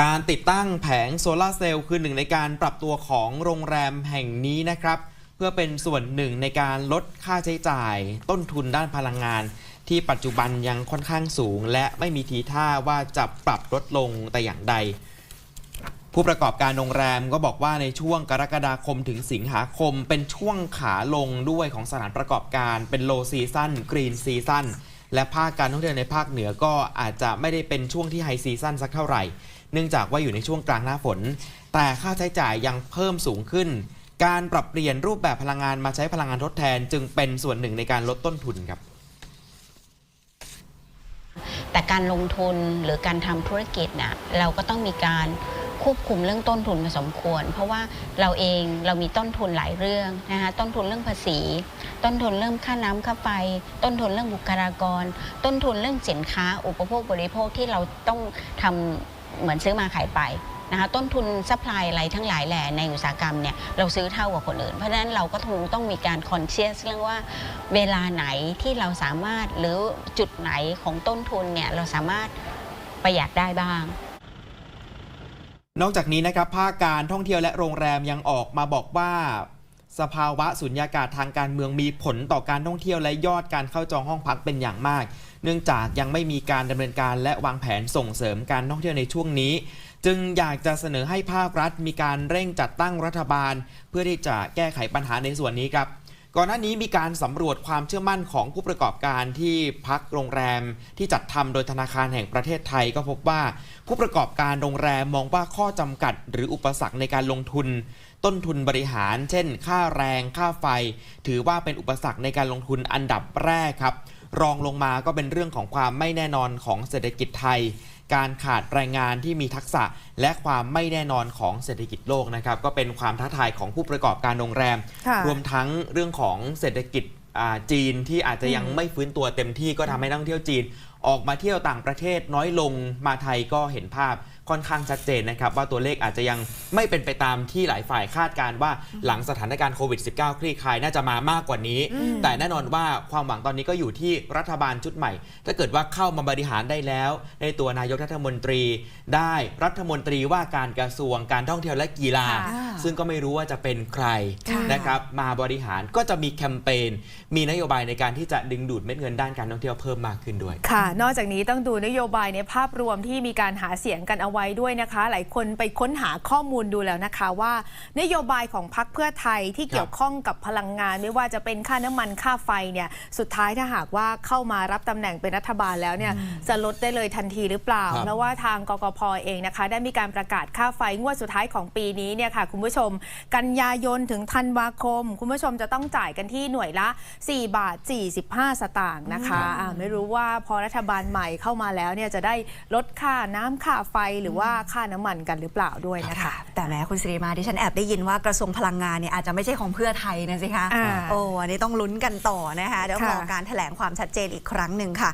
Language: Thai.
การติดตั้งแผงโซลาร์เซลล์คือหนึ่งในการปรับตัวของโรงแรมแห่งนี้นะครับ เพื่อเป็นส่วนหนึ่งในการลดค่าใช้จ่าย ต้นทุนด้านพลังงาน ที่ปัจจุบันยังค่อนข้างสูง และไม่มีทีท่าว่าจะปรับลดลงแต่อย่างใด ผู้ประกอบการโรงแรมก็บอกว่าในช่วงกรกฎาคมถึงสิงหาคม เป็นช่วงขาลงด้วยของสถานประกอบการเป็นโลซีซันกรีนซีซันและภาคการท่องเที่ยวในภาคเหนือก็อาจจะไม่ได้เป็นช่วงที่ไฮซีซันสักเท่าไหร่ เนื่องจากว่าอยู่ในช่วงกลางหน้าฝน แต่ค่าใช้จ่ายยังเพิ่มสูงขึ้น การปรับเปลี่ยนรูปแบบพลังงานมาใช้พลังงานทดแทน จึงเป็นส่วนหนึ่งในการลดต้นทุนครับแต่การลงทุนหรือการทำธุรกิจน่ะเราก็ต้องมีการควบคุมเรื่องต้นทุนมาสมควร เพราะว่าเราเองเรามีต้นทุนหลายเรื่องนะคะต้นทุนเรื่องภาษี ต้นทุนเรื่องค่าน้ำค่าไฟ ต้นทุนเรื่องบุคลากร ต้นทุนเรื่องสินค้า อุปโภคบริโภคที่เราต้องทำ เหมือนซื้อมาขายไปนะคะต้นทุนซัพพลายอะไรทั้งหลายแหล่ในอุตสาหกรรมเนี่ยเราซื้อเท่ากับคนอื่น เพราะฉะนั้นเราก็คงต้องมีการคอนเชียสเรื่องว่าเวลาไหนที่เราสามารถหรือจุดไหนของต้นทุนเนี่ยเราสามารถประหยัดได้บ้าง นอกจากนี้นะครับภาคการท่องเที่ยวและโรงแรมยังออกมาบอกว่า สภาวะสุญญากาศทางการเมืองมีผลต่อการท่องเที่ยวและยอดการเข้าจองห้องพักเป็นอย่างมาก เนื่องจากยังไม่มีการดำเนินการและวางแผนส่งเสริมการท่องเที่ยวในช่วงนี้ จึงอยากจะเสนอให้ภาครัฐมีการเร่งจัดตั้งรัฐบาล เพื่อที่จะแก้ไขปัญหาในส่วนนี้ครับก่อนหน้านี้มีการสำรวจความเชื่อมั่นของผู้ประกอบการที่พักโรงแรมที่จัดทำโดยธนาคารแห่งประเทศไทยก็พบว่า ผู้ประกอบการโรงแรมมองว่าข้อจำกัด หรืออุปสรรคในการลงทุน ต้นทุนบริหาร เช่น ค่าแรงค่าไฟ ถือว่าเป็นอุปสรรคในการลงทุนอันดับแรกครับ รองลงมาก็เป็นเรื่องของความไม่แน่นอนของเศรษฐกิจไทย การขาดแรงงานที่มีทักษะ และความไม่แน่นอนของเศรษฐกิจโลกนะครับ ก็เป็นความท้าทายของผู้ประกอบการโรงแรมค่ะรวมทั้งเรื่องของเศรษฐกิจอ่าจีนที่อาจจะยังอืมไม่ฟื้นตัวเต็มที่ก็ทำให้นักท่องเที่ยวจีน ออกมาเที่ยวต่างประเทศน้อยลงมาไทยก็เห็นภาพค่อนข้างชัดเจนนะครับ ว่าตัวเลขอาจจะยังไม่เป็นไปตามที่หลายฝ่ายคาดการณ์ว่าหลังสถานการณ์โควิด -19 คลี่คลายน่าจะมามากกว่านี้ แต่แน่นอนว่าความหวังตอนนี้ก็อยู่ที่รัฐบาลชุดใหม่ ถ้าเกิดว่าเข้ามาบริหารได้แล้ว ในตัวนายกรัฐมนตรี ได้รัฐมนตรีว่าการกระทรวงการท่องเที่ยวและกีฬาค่ะซึ่งก็ไม่รู้ว่าจะเป็นใครค่ะนะครับมาบริหารก็จะมีแคมเปญมีนโยบายในการที่จะดึงดูดเม็ดเงินด้านการท่องเที่ยวเพิ่มมากขึ้นด้วยค่ะนอกจากนี้ต้องดูนโยบายในภาพรวมที่มีการหาเสียงกันเอาไว้ด้วยนะคะ หลายคนไปค้นหาข้อมูลดูแล้วนะคะว่า นโยบายของพรรคเพื่อไทยที่เกี่ยวข้องกับพลังงาน ไม่ว่าจะเป็นค่าน้ำมันค่าไฟเนี่ยสุดท้ายถ้าหากว่าเข้ามารับตำแหน่งเป็นรัฐบาลแล้วเนี่ยจะลดได้เลยทันทีหรือเปล่าครับเพราะว่าทางกกพเองนะคะ ได้มีการประกาศค่าไฟงวดสุดท้ายของปีนี้เนี่ยค่ะคุณผู้ชม กันยายนถึงธันวาคม คุณผู้ชมจะต้องจ่ายกันที่หน่วยละ 4 บาท 45 สตางค์นะคะอ่าไม่รู้ว่าพอรัฐบาลใหม่เข้ามาแล้วเนี่ยจะได้ลดค่าน้ำค่าไฟหรือว่าค่าน้ำมันกันหรือเปล่าด้วยนะคะค่ะแต่แม้คุณสิริมาที่ฉันแอบได้ยินว่ากระทรวงพลังงานเนี่ยอาจจะไม่ใช่ของเพื่อไทยนะสิคะอ่าโอ้อันนี้ต้องลุ้นกันต่อนะคะเดี๋ยวค่ะรอการแถลงความชัดเจนอีกครั้งหนึ่งค่ะ